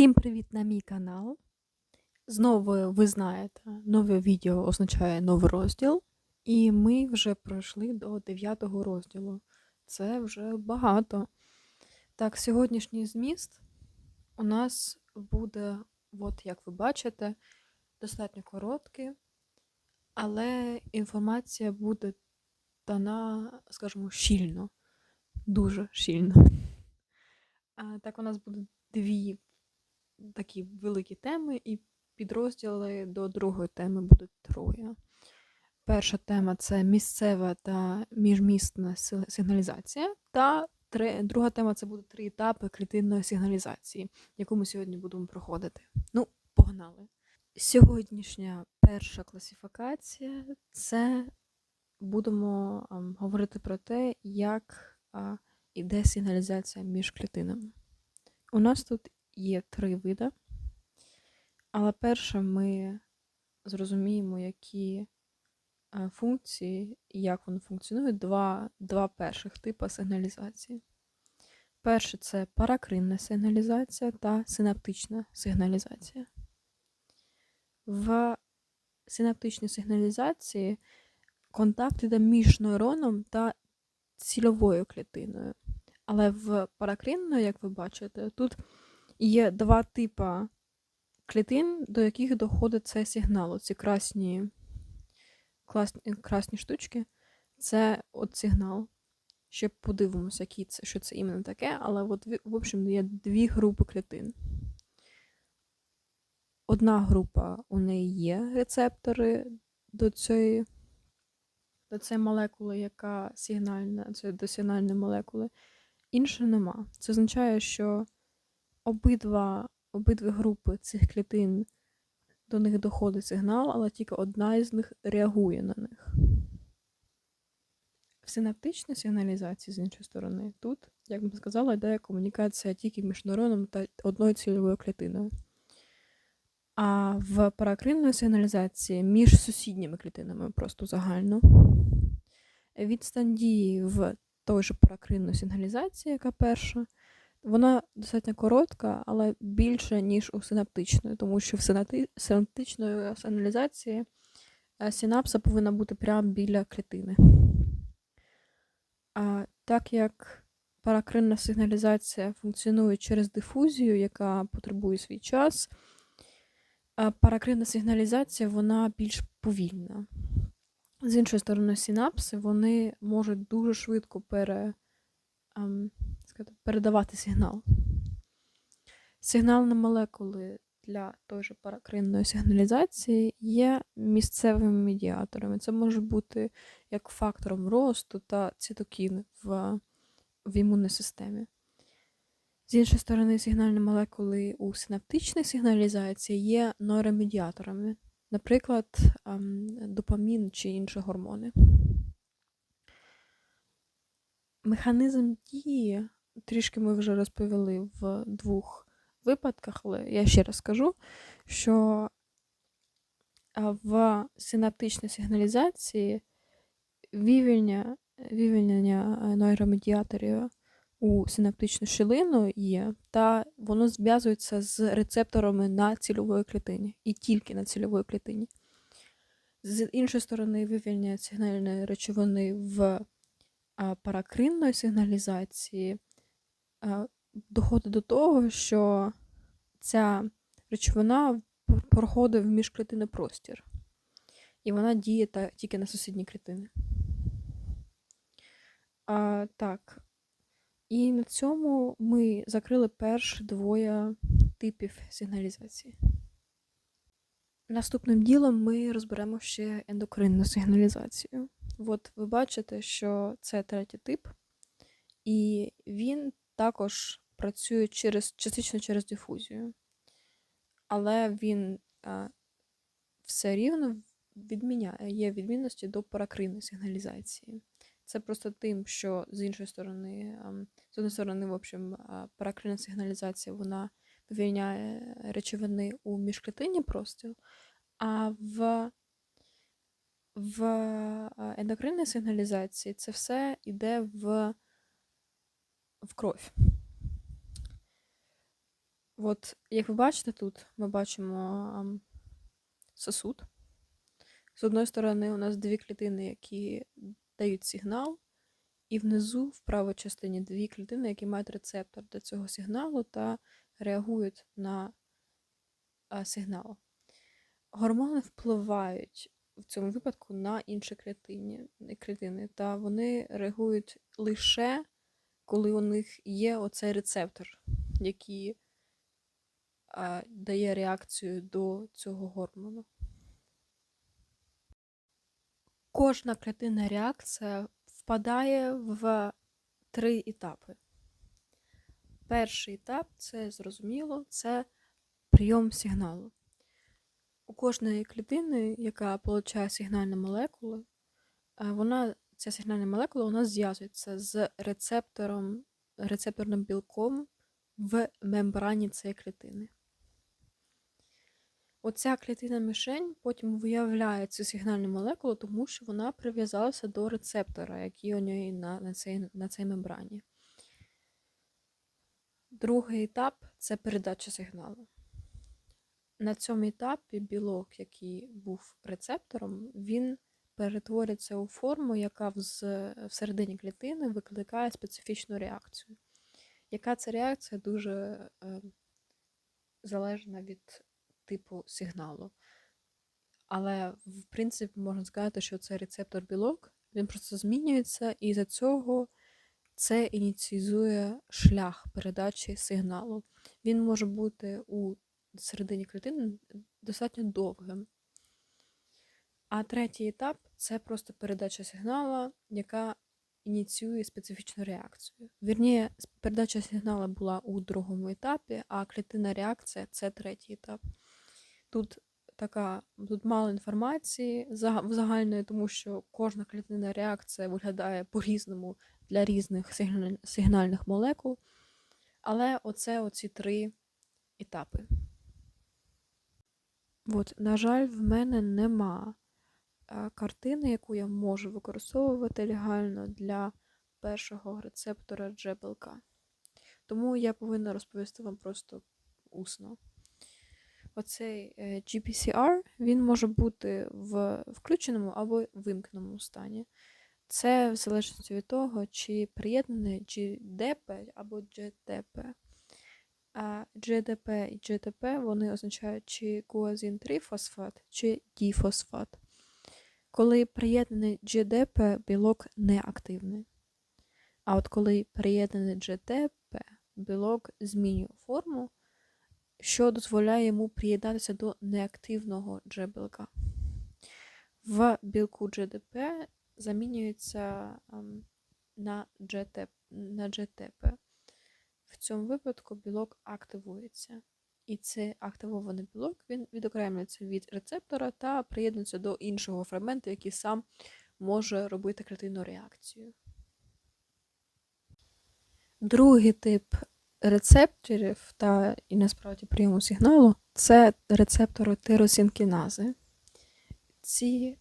Всім привіт на мій канал. Знову ви знаєте, нове відео означає новий розділ, і ми вже пройшли до 9 розділу. Це вже багато. Так, сьогоднішній зміст у нас буде, от як ви бачите, достатньо короткий, але інформація буде дана, скажімо, щільно, дуже щільно. Так, у нас буде дві такі великі теми, і підрозділи до другої теми будуть троє. Перша тема це місцева та міжмісна сигналізація. Та тре- друга тема це буде три етапи клітинної сигналізації, яку ми сьогодні будемо проходити. Ну, погнали. Сьогоднішня перша класифікація це будемо ам, говорити про те, як іде сигналізація між клітинами. У нас тут є три види, але перше ми зрозуміємо, які е, функції і як вони функціонують, два, два перших типи сигналізації. Перше це паракринна сигналізація та синаптична сигналізація. В синаптичній сигналізації контакт іде між нейроном та цільовою клітиною. Але в паракринної, як ви бачите, тут є два типи клітин, до яких доходить цей сигнал. Оці красні, класні, красні штучки це от сигнал. Ще подивимося, який це, що це іменно таке, але от, в общем, є дві групи клітин. Одна група у неї є рецептори до цієї, до цієї молекули, яка сигнальна, це до сигнальної молекули, інша нема. Це означає, що обидва, обидві групи цих клітин до них доходить сигнал, але тільки одна із них реагує на них. В синаптичній сигналізації, з іншої сторони, тут, як ми сказали, йде комунікація тільки між нейроном та одною цільовою клітиною. А в паракринної сигналізації між сусідніми клітинами просто загально. Відстань дії в той же паракринної сигналізації, яка перша, вона достатньо коротка, але більша, ніж у синаптичної, тому що в синапти- синаптичної сигналізації е, синапса повинна бути прямо біля клітини. А так як паракринна сигналізація функціонує через дифузію, яка потребує свій час, а паракринна сигналізація вона більш повільна. З іншої сторони, синапси вони можуть дуже швидко пере, ем, передавати сигнал. Сигнальні молекули для той же паракринної сигналізації є місцевими медіаторами. Це може бути як фактором росту та цитокін в, в імунній системі. З іншої сторони, сигнальні молекули у синаптичній сигналізації є нейромедіаторами, наприклад, ем, допамін чи інші гормони. Механізм дії трішки ми вже розповіли в двох випадках, але я ще раз скажу, що в синаптичній сигналізації вивільнення, вивільнення нейромедіаторів у синаптичну щілину є, та воно зв'язується з рецепторами на цільової клітині і тільки на цільової клітині. З іншої сторони, вивільнення сигнальної речовини в паракринної сигналізації доходить до того, що ця речовина проходить в міжклітинний простір, і вона діє та, тільки на сусідні клітини. А, так. І на цьому ми закрили перші двоє типів сигналізації. Наступним ділом ми розберемо ще ендокринну сигналізацію. От ви бачите, що це третій тип, і він також працює через, частично через дифузію. Але він а, все рівно відміняє, є відмінності до паракринної сигналізації. Це просто тим, що з іншої сторони, ам, з однієї сторони, в общем, а, паракринна сигналізація вона вивільняє речовини у міжклітинні простір, а в, в ендокринній сигналізації це все йде в, в кров. От, як ви бачите, тут ми бачимо сосуд. З одної сторони, у нас дві клітини, які дають сигнал, і внизу, в правій частині, дві клітини, які мають рецептор до цього сигналу та реагують на сигнал. Гормони впливають в цьому випадку на інші клітини, клітини, та вони реагують лише коли у них є оцей рецептор, який а, дає реакцію до цього гормону. Кожна клітинна реакція впадає в три етапи. Перший етап це зрозуміло, це прийом сигналу. У кожної клітини, яка отримує сигнальні молекули, е, вона, ця сигнальна молекула вона зв'язується з рецептором, рецепторним білком в мембрані цієї клітини. Оця клітина мішень потім виявляє цю сигнальну молекулу, тому що вона прив'язалася до рецептора, який у неї на, на, цій, на цій мембрані. Другий етап це передача сигналу. На цьому етапі білок, який був рецептором, він перетворюється у форму, яка всередині клітини викликає специфічну реакцію. Яка це реакція дуже е, залежна від типу сигналу. Але, в принципі, можна сказати, що цей рецептор білок він просто змінюється, і за цього це ініціює шлях передачі сигналу. Він може бути у середині клітини достатньо довгим. А третій етап це просто передача сигналу, яка ініціює специфічну реакцію. Вірніше, передача сигналу була у другому етапі, а клітинна реакція це третій етап. Тут така тут мало інформації загальної, тому що кожна клітинна реакція виглядає по-різному для різних сигнальних молекул. Але оце оці три етапи. От, на жаль, в мене нема картини, яку я можу використовувати легально для першого рецептора джебелка. Тому я повинна розповісти вам просто усно. Оцей е, GPCR він може бути в включеному або вимкненому стані. Це в залежності від того, чи приєднаний GDP або GTP. А GDP і GTP вони означають чи гуазин 3 фосфат, чи діфосфат. Коли приєднаний GDP, білок неактивний. А от коли приєднаний GTP, білок змінює форму що дозволяє йому приєднатися до неактивного джебелка. В білку GDP замінюється ем, на GTP. на GTP. В цьому випадку білок активується. І цей активований білок він відокремлюється від рецептора та приєднується до іншого фрагменту, який сам може робити клітинну реакцію. Другий тип рецепторів та і насправді прийому сигналу це рецептори тиросінкінази. Ці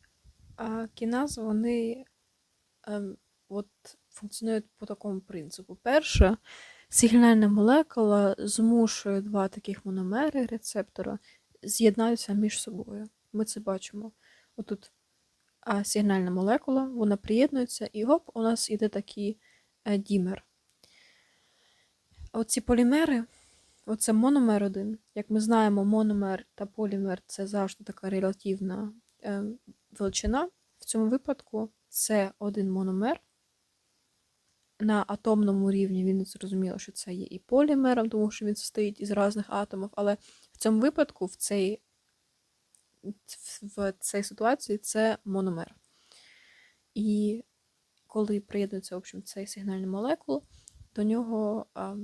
а, кінази вони а, ем, от, функціонують по такому принципу. Перше, сигнальна молекула змушує два таких мономери рецептора з'єднаються між собою. Ми це бачимо. Отут а, сигнальна молекула, вона приєднується, і гоп, у нас іде такий е, дімер. Оці полімери, оце мономер один. Як ми знаємо, мономер та полімер це завжди така релятивна е, величина. В цьому випадку це один мономер. На атомному рівні він зрозуміло, що це є і полімером, тому що він состоїть із різних атомів, але в цьому випадку, в цій в цій ситуації, це мономер. І коли приєднується в общем, цей сигнальний молекул, до нього а,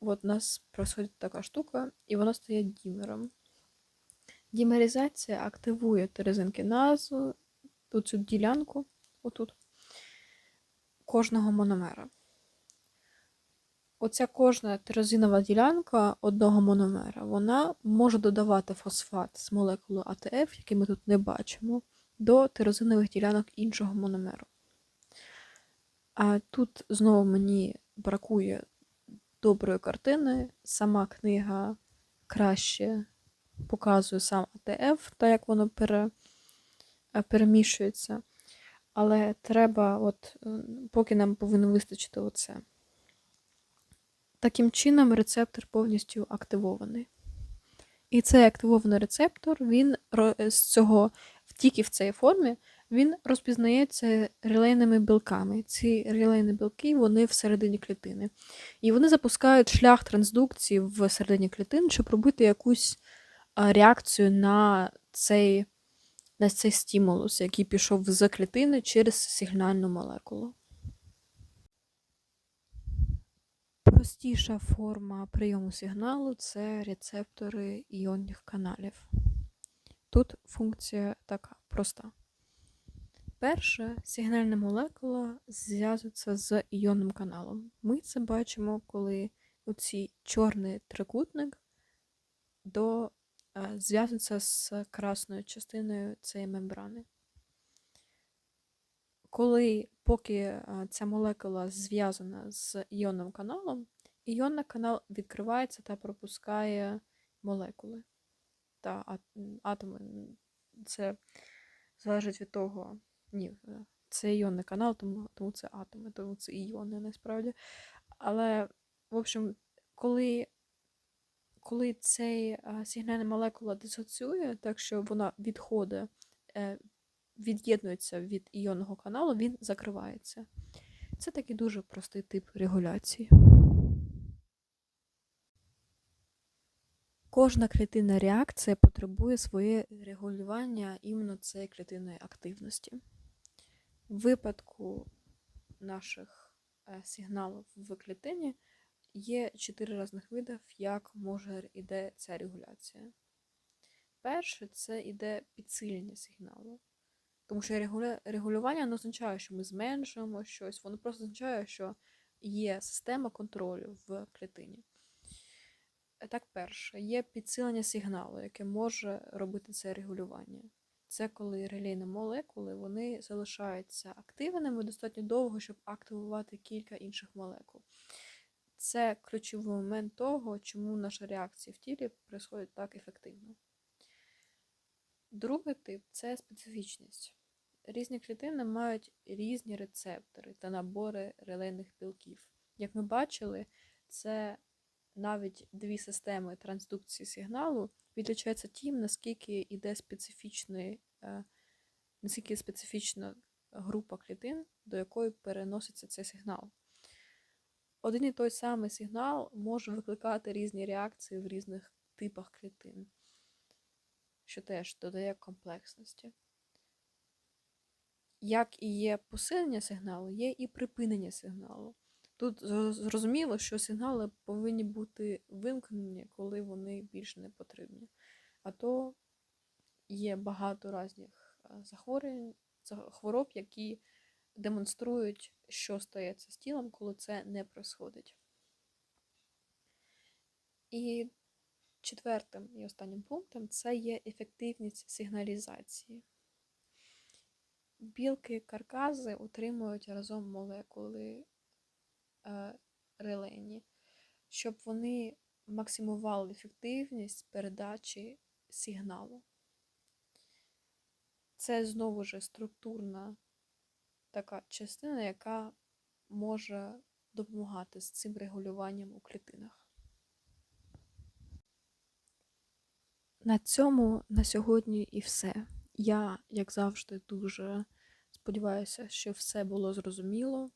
от у нас происходить така штука, і воно стає дімером. Дімеризація активує терезинкіназу, тут цю ділянку, отут, кожного мономера. Оця кожна тирозинова ділянка одного мономера, вона може додавати фосфат з молекули АТФ, який ми тут не бачимо, до тирозинових ділянок іншого мономеру. А тут знову мені бракує доброї картини. Сама книга краще показує сам АТФ, та як воно пере, перемішується. Але треба, от, е, поки нам повинно вистачити оце. Таким чином, рецептор повністю активований. І цей активований рецептор, він з цього, тільки в цій формі, він розпізнається релейними білками. Ці релейні білки вони всередині клітини. І вони запускають шлях трансдукції всередині клітин, щоб робити якусь реакцію на цей, на цей стимулус, який пішов з клітини через сигнальну молекулу. Простіша форма прийому сигналу це рецептори іонних каналів. Тут функція така проста. Перше, сигнальна молекула зв'язується з іонним каналом. Ми це бачимо, коли оцей чорний трикутник до, зв'язується з красною частиною цієї мембрани. Коли поки ця молекула зв'язана з іонним каналом, іонний канал відкривається та пропускає молекули та атоми. Це залежить від того. Ні, це іонний канал, тому, тому це атоми, тому це іони насправді. Але, в общем, коли, коли цей сигнальна молекула дисоціює, так що вона відходить, е, від'єднується від іонного каналу, він закривається. Це такий дуже простий тип регуляції. Кожна клітинна реакція потребує своє регулювання іменно цієї клітинної активності. В випадку наших е, сигналів в клітині є чотири різних видів, як може йде ця регуляція. Перше, це йде підсилення сигналу. Тому що регулювання не означає, що ми зменшуємо щось, воно просто означає, що є система контролю в клітині. Так, перше, є підсилення сигналу, яке може робити це регулювання. Це коли релейні молекули вони залишаються активними достатньо довго, щоб активувати кілька інших молекул. Це ключовий момент того, чому наша реакція в тілі происходить так ефективно. Другий тип це специфічність. Різні клітини мають різні рецептори та набори релейних білків. Як ми бачили, це навіть дві системи трансдукції сигналу відлічаються тим, наскільки йде специфічний, е, наскільки специфічна група клітин, до якої переноситься цей сигнал. Один і той самий сигнал може викликати різні реакції в різних типах клітин, що теж додає комплексності. Як і є посилення сигналу, є і припинення сигналу. Тут зрозуміло, що сигнали повинні бути вимкнені, коли вони більш не потрібні. А то є багато різних е, захворювань, хвороб, які демонструють, що стається з тілом, коли це не происходить. І четвертим і останнім пунктом це є ефективність сигналізації. Білки каркази утримують разом молекули е, релейні, щоб вони максимували ефективність передачі сигналу. Це знову ж структурна така частина, яка може допомагати з цим регулюванням у клітинах. На цьому на сьогодні і все. Я, як завжди, дуже сподіваюся, що все було зрозуміло.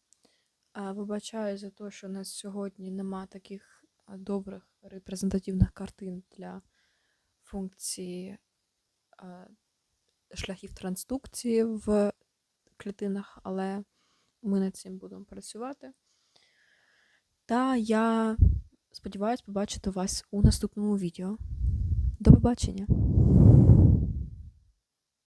Вибачаю за те, що у нас сьогодні нема таких добрих репрезентативних картин для функції шляхів трансдукції в клітинах, але ми над цим будемо працювати. Та я сподіваюся побачити вас у наступному відео. До побачення!